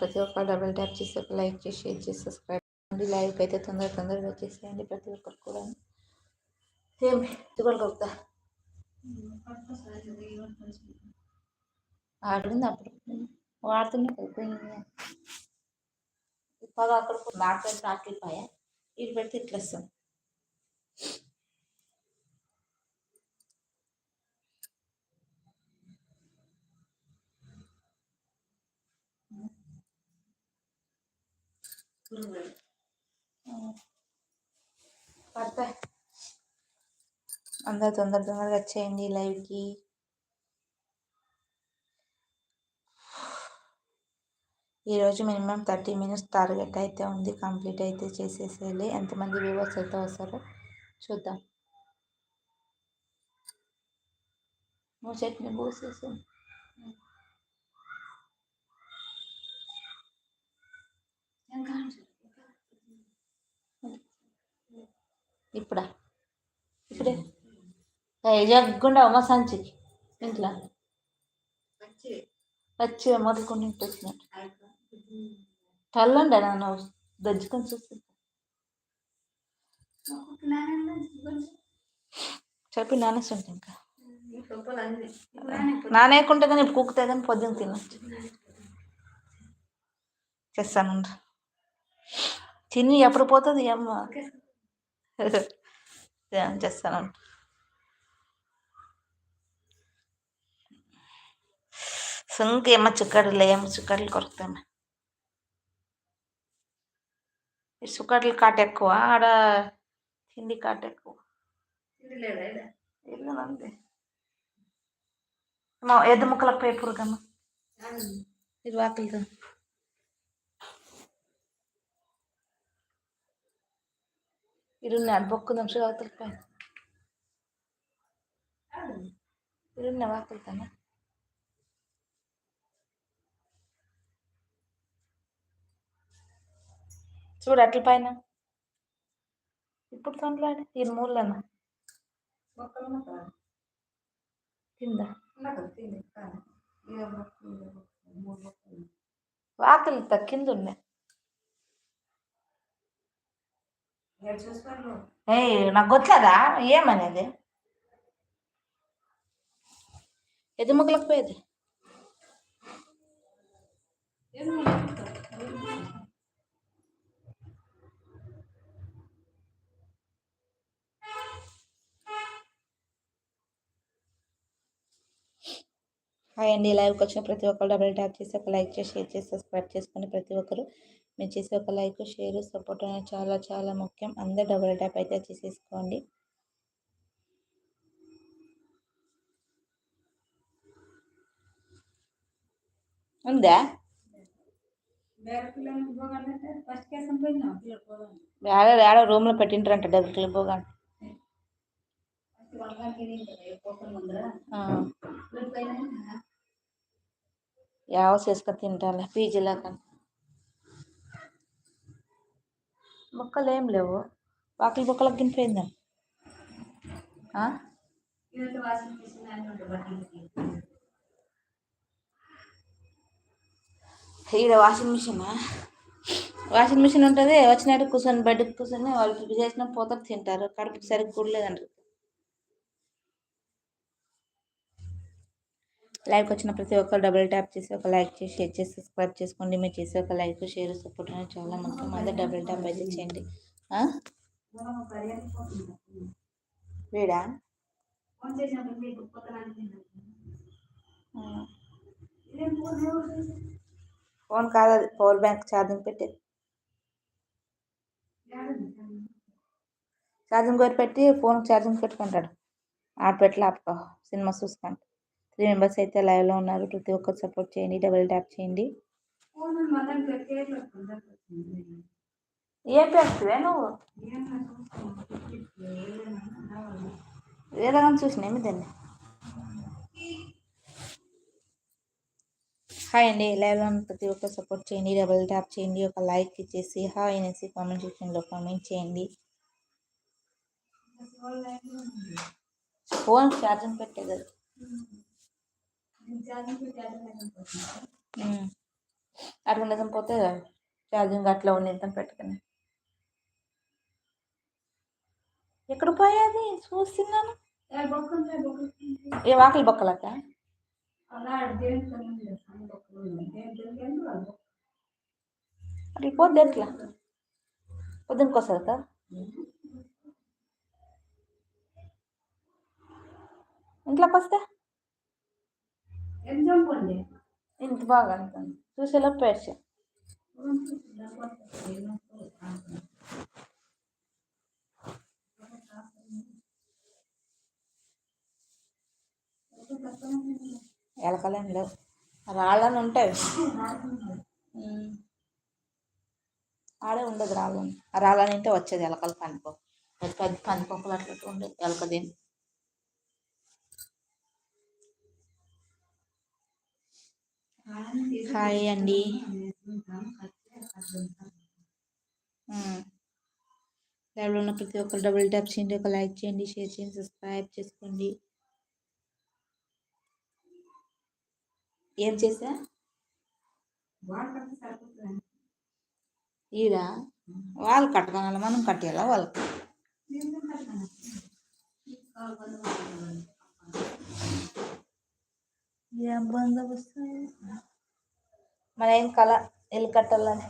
ప్రతి ఒక్క double tap చేసి లైక్ చేసి షేర్ చేసి సబ్స్క్రైబ్ చేయండి. లైవ్కి అయితే తొందర తొందరగా చేసేయండి ప్రతి ఒక్కరు కూడా. ఏమి ఇదిగోలు ఆడింది అప్పుడు. వాడుతున్నా కలిపోయింది పగా అక్కడ మాట్లాడితే ఆకలిపోయా? ఇది పెడితే ఇట్లా వస్తుంది. పడతాయి అందరు తొందర తొందరగా వచ్చేయండి లైవ్కి. ఈరోజు మినిమం థర్టీ మినిట్స్ టార్గెట్ అయితే ఉంది. కంప్లీట్ అయితే చేసేసేయాలి. ఎంతమంది వ్యూవర్స్ అయితే వస్తారో చూద్దాం. నువ్వు చట్నీ పోసేసి ఇప్పుడా? ఇప్పుడే? జగ్గుండా అమ్మ సంచికి ఇంట్లో? వచ్చి. మొదలుకొని ఇంటి వచ్చినట్టు. చల్లండి నన్ను దజ్జుకొని చూస్తుంది చెప్పి నానేస్తుంటే ఇంకా. నానేయకుంటే కానీ ఇప్పుడు కుక్కుతే కానీ పొద్దున్న తినచ్చు. చేస్తాను తిని ఎప్పుడు పోతుంది? అమ్మ. చేస్తాను సుంక ఏమో చిక్కడలు ఏమో చిక్కడలు కొరుకుతాయి సుక్కట్లు కాట ఎక్కువ ఆడ తిండి కాట ఎక్కువ అంతే ఎద్దు ముక్కలకు పేపర్ కన్నా ఇది వాకిలితో ఇరున్నాడు బొక్కు నిమిషం అవతల పైన ఇరున్న వాకిలితోనే చూడు అట్ల పైన. ఇప్పుడు తొందరలాడే ఈ మూలన. కింద. వాకలి కింద ఉన్నాయి. ఏ నాకు గొచ్చదా ఏమనేది? ఎదుముకలకు పోయేది హాయ్ అండి. లైవ్కి వచ్చిన ప్రతి ఒక్కరు డబుల్ ట్యాప్ చేసి ఒక లైక్ చేసి షేర్ చేసి సబ్స్క్రైబ్ చేసుకుని ప్రతి ఒక్కరు మీరు చేసే ఒక లైక్ షేర్ సపోర్ట్ అనేది చాలా చాలా ముఖ్యం. అందరు డబుల్ ట్యాప్ అయితే చేసేసుకోండి. ఉందా? ఏడో రూమ్ రూమ్లో పెట్టింటారంట డబ్బులు పోగా యావ చేసుకొని తింటాలి పీజీలో కానీ బొక్కలు ఏం లేవు. వాకిలి బొక్కలకు గినిపోయిందా ఈడ వాషింగ్ మిషన్? వాషింగ్ మిషన్ ఉంటుంది వచ్చినట్టు కూర్చొని బెడ్కి కూర్చొని వాళ్ళు చేసిన పోతారు తింటారు. కడుపుకి సరిగ్గా కూడలేదంటారు. లైక్ వచ్చిన ప్రతి ఒక్కరు డబుల్ ట్యాప్ చేసి ఒక లైక్ చేసి షేర్ చేసి సబ్స్క్రైబ్ చేసుకోండి. మీరు చేసే ఒక లైక్ షేర్ సపోర్ట్ అనేది చాలా ముఖ్యం అదే డబుల్ ట్యాప్ అయితే చేయండి. వీడా? ఫోన్ కాదు అది. పవర్ బ్యాంక్ ఛార్జింగ్ పెట్టేది ఛార్జింగ్ కోరి పెట్టి? ఫోన్ ఛార్జింగ్ పెట్టుకుంటాడు. ఆడ పెట్టి సినిమా చూసుకుంటా. త్రీ మెంబర్స్ అయితే లైవ్లో ఉన్నారు. ప్రతి ఒక్కరు సపోర్ట్ చేయండి. డబుల్ ట్యాప్ చేయండి. ఏం పెడుతుంది నువ్వు? ఏదైనా చూసినా దాన్ని? హాయ్ అండి. లైవ్లో ప్రతి ఒక్కరు సపోర్ట్ చేయండి. డబుల్ ట్యాప్ చేయండి. ఒక లైక్ ఇచ్చేసి హాయ్ అనేసి కామెంట్ సెక్షన్లో కామెంట్ చేయండి. ఫోన్ ఛార్జింగ్ పెట్టేది అట్లా నిజం పోతే ఛార్జింగ్ అట్లా ఉన్నిద్దాం పెట్టుకుని. ఎక్కడ పోయేది? చూస్తున్నాను. ఏ వాకిలి బొక్కలక అట్లా పోద్ది ఎట్లా? పొద్దునకి వస్తుంది కదా ఇంట్లోకి వస్తే? ఇంత బాగా అనుకోండి చూసేలా పేర్చా. ఎలకలేం లేవు రాళ్ళని ఉంటాయి. ఆడే ఉండదు రాళ్ళని. రాళ్ళని తింటే వచ్చేది ఎలకలు పందిపో పెద్ద పెద్ద పందిపొక్కలు అట్లా ఉండేది ఎలక హాయ్ అండి. లైవ్లో ఉన్న ప్రతి ఒక్కరు డబుల్ ట్యాప్ చేయండి ఒక లైక్ చేయండి షేర్ చేయండి సబ్స్క్రైబ్ చేసుకోండి. ఏం చేసా ఈడ? వాళ్ళు కట్టుకోవాలి మనం కట్టేయాలా వాళ్ళకి ఏం బందోబస్తు మన ఏం కళ ఇల్లు కట్టాలని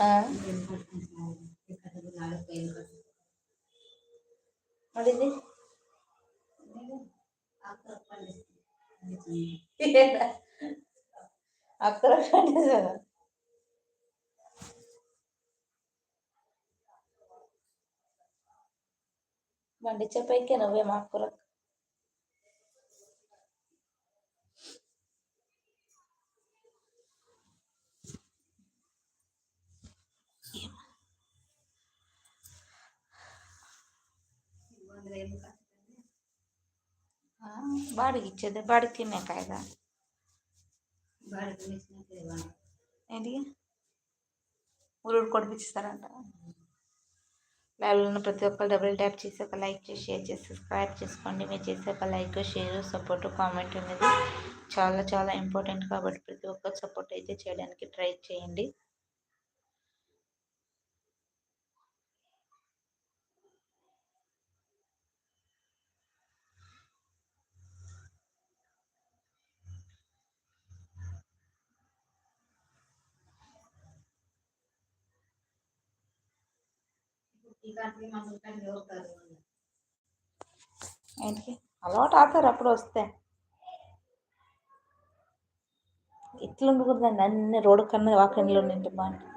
ఆ? మరి ఇది నువ్వే మా కూర ఆ, బాడికి ఇచ్చేది బాడికి తినే కాయదా? ఏంటి? ఊరు కొడిపించిస్తారంట లైవ్లో ఉన్న ప్రతి ఒక్కరు డబుల్ ట్యాప్ చేసి ఒక లైక్ చేసి షేర్ చేసి సబ్స్క్రైబ్ చేసుకోండి. మీరు చేసే ఒక లైక్ షేర్ సపోర్ట్ కామెంట్ అనేది చాలా చాలా ఇంపార్టెంట్ కాబట్టి ప్రతి ఒక్కరు సపోర్ట్ అయితే చేయడానికి ట్రై చేయండి. ఏంటి అలవాటు ఆతారు అప్పుడు వస్తే. ఇట్లా ఉండకూడదండి అన్ని రోడ్డు కన్నా వాకంలో నింటే బాగుంటుంది.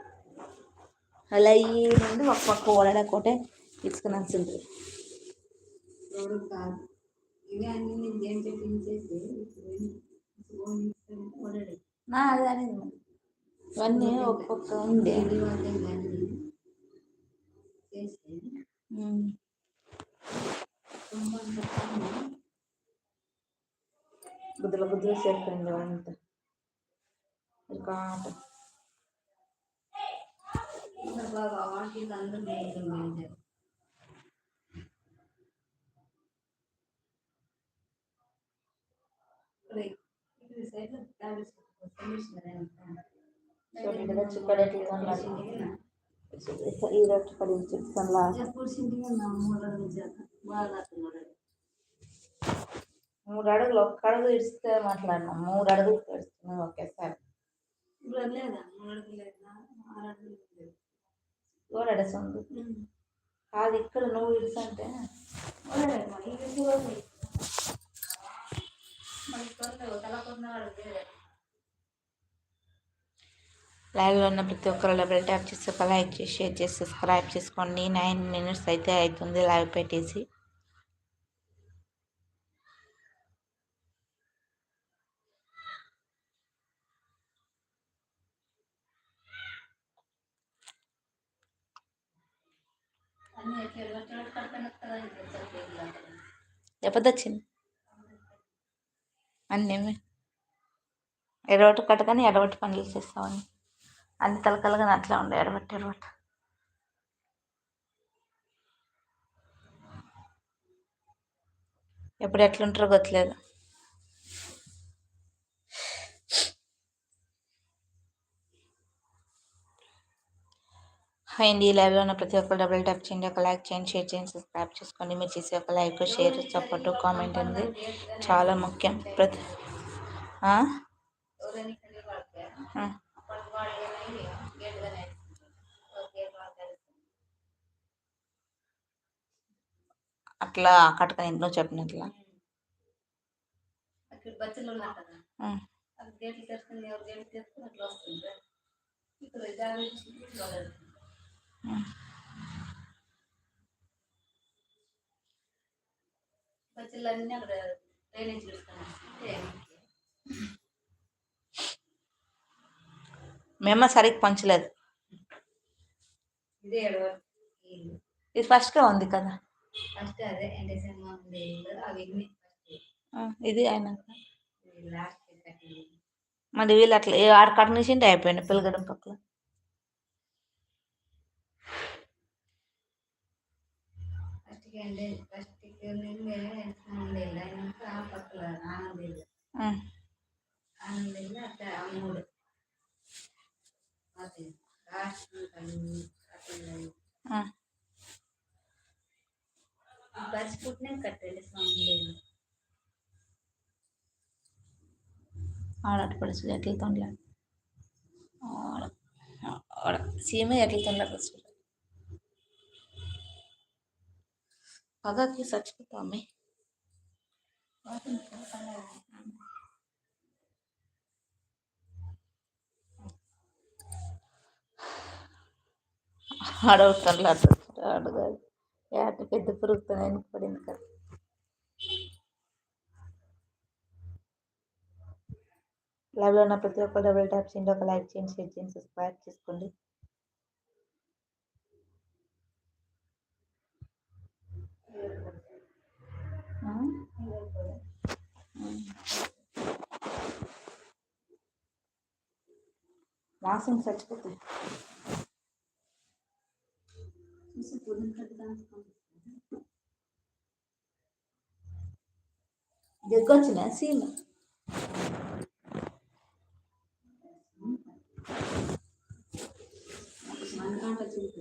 అలా ఈ నుండి ఒక పక్క ఓడకోటే తీసుకుని ఉంటుంది నా అది అనేది. ఇవన్నీ ఒక్కొక్క ఉంది బుద్ధుల బుద్ధులు చేరుకుంది అంతా ఇంకా చూడండి చిక్కడే ఈ రోజు పడి చికెన్ మూడు అడుగులు ఒక్క అడుగు ఇడిస్తే మాట్లాడినా మూడు అడుగులు ఇడుస్తున్నాం ఒకేసారి ఓడేస్తుంది కాదు ఇక్కడ నువ్వు ఇడుస్తుంటే లైవ్లో ఉన్న ప్రతి ఒక్కరు డబుల్ ట్యాప్ చేసి ఒక లైక్ చేసి షేర్ చేసి సబ్స్క్రైబ్ చేసుకోండి. నైన్ మినిట్స్ అయితే అవుతుంది లైవ్ పెట్టేసి. వచ్చింది అన్నీ ఎడవటి కట్టగానే ఎడవటి పనులు చేస్తామని అన్ని తలకలుగా అట్లా ఉండే ఎడవట్టి ఎడవట్టు ఎప్పుడు ఎట్లుంటారో గొత్తలేదు. హాయ్ అండి లైవ్లో ఉన్న ప్రతి ఒక్కరు డబుల్ ట్యాప్ చేయండి. ఒక లైక్ చేయండి షేర్ చేయండి సబ్స్క్రైబ్ చేసుకోండి. మీరు చేసే ఒక లైక్ షేర్ సపోర్ట్ కామెంట్ అనేది చాలా ముఖ్యం. ప్రతి అట్లా కట్టుకొని ఎన్నో చెప్పినట్లా? అక్కడ బచ్చలు ఉన్నారు కదా గేట్లు తెరుచుకుని ఎవరు గేట్లు తెరుచుకుని అట్లా వస్తుంది. ఇక్కడ అక్కడ డ్రైనేజ్ మేమ సరిగ్గా పంచలేదు. ఇదే ఫస్ట్గా ఉంది కదా. ఫస్ట్ అదే ఉంది. కదా అవి ఇది కట్టింది. మరి వీళ్ళు అట్లా ఆడ కట్ నుంచి అయిపోయింది పిల్లగడం పక్కన. ಸೆಕೆಂಡ್ ಫಸ್ಟಿಗೆ ನಿಂಬೆ ಆನಂದಿಲ್ಲ ಇಂಕ ಪಕ್ಕಲ ಆನಂದಿಲ್ಲ ಆನಂದಿಲ್ಲ ಅತ್ತೆ ಅಮ್ಮೂಡು ಮತ್ತೆ ಲಾಸ್ಟ್ ಬಸ್ ಪುಟ್ನೆ ಕಟ್ಟಲಿ ಸ್ವಾಮಿ ಆಳಾಟ ಪಡಿಸ್ಲಿ ಹಾಕಿ ತೊಂಡ್ಲ ಸೀಮೆ ಹಾಕಿ ತೊಂಡ್ಲ ಕಳಿಸ್ಬಿಡಿ పగకి చచ్చిపోతామే. ఆడవుతారు అడగాలి ఏట పెద్ద పురుగుతో వెనక పడింది కదా. లైవ్లో ఉన్న ప్రతి ఒక్క డబుల్ ట్యాప్ చేయండి ఒక లైక్ చేయండి షేర్ చేయండి సబ్స్క్రైబ్ చేసుకోండి. వాసన చచ్చిపోతాయి చూసి పుట్టిన కట్టిన దగ్గొచ్చిన సీమ మనకాంట వచ్చింది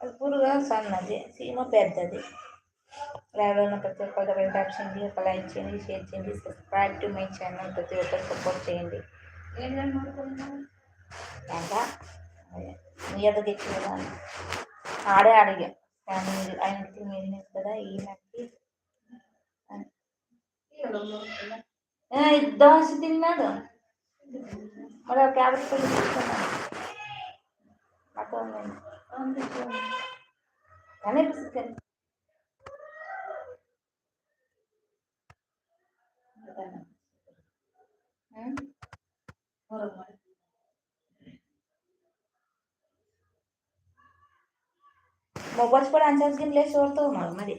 పురుగా సన్నది సీమ పెద్దది లైవ్లో ఉన్న ప్రతి ఒక్కరు డబుల్ ట్యాప్ చేయండి ఒక లైక్ చేయండి షేర్ చేయండి సబ్స్క్రైబ్ టు మై ఛానల్ ప్రతి ఒక్కరు సపోర్ట్ చేయండి ఏం కానీ మాట్లాడుతున్నాను ఎంత మీ ఎదుగు ఇచ్చిన ఆడే అడిగా కానీ ఆయనకి మీరు కదా ఈయనకి అని. ఏ, దోశ తిన్నాడు మరి క్యాబెట్ పళ్ళు తీసుకున్నాను అక్కడ కానీ చికెన్ మొబైల్స్ కూడా అంచాల్సిన లేచి చూడతావు మరి మరి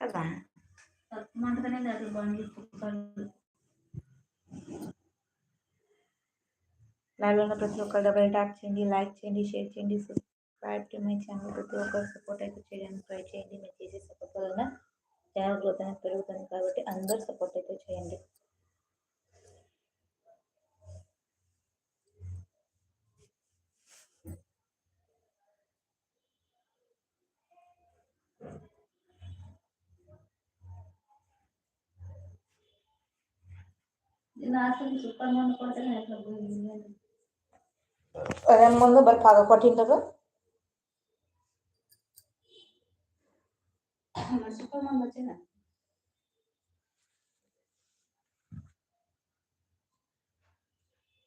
కదా మంటగానే అసలు బండ్లు కుక్కలు లైవ్లో ఉన్న ప్రతి ఒక్కరు డబల్ ట్యాప్ చేయండి లైక్ చేయండి షేర్ చేయండి సబ్స్క్రైబ్ టు మై ఛానల్ ప్రతి ఒక్కరు సపోర్ట్ అయితే చేయడానికి ట్రై చేయండి మీరు చేసే సపోర్ట్ వలన ఛానల్ గ్రోత్ అనేది పెరుగుతుంది కాబట్టి అందరూ సపోర్ట్ అయితే చేయండి ನಾಲ್ಕು ಸೂಪರ್ ಮಂದು ಕೊಡ್ತಾರೆ ಅದನ್ನ ಮುಂದೆ ಬರ್ ಪಾಗ ಕೊಟ್ಟಿಂದದ ಸೂಪರ್ ಮಂದು ಹಚ್ಚಿನ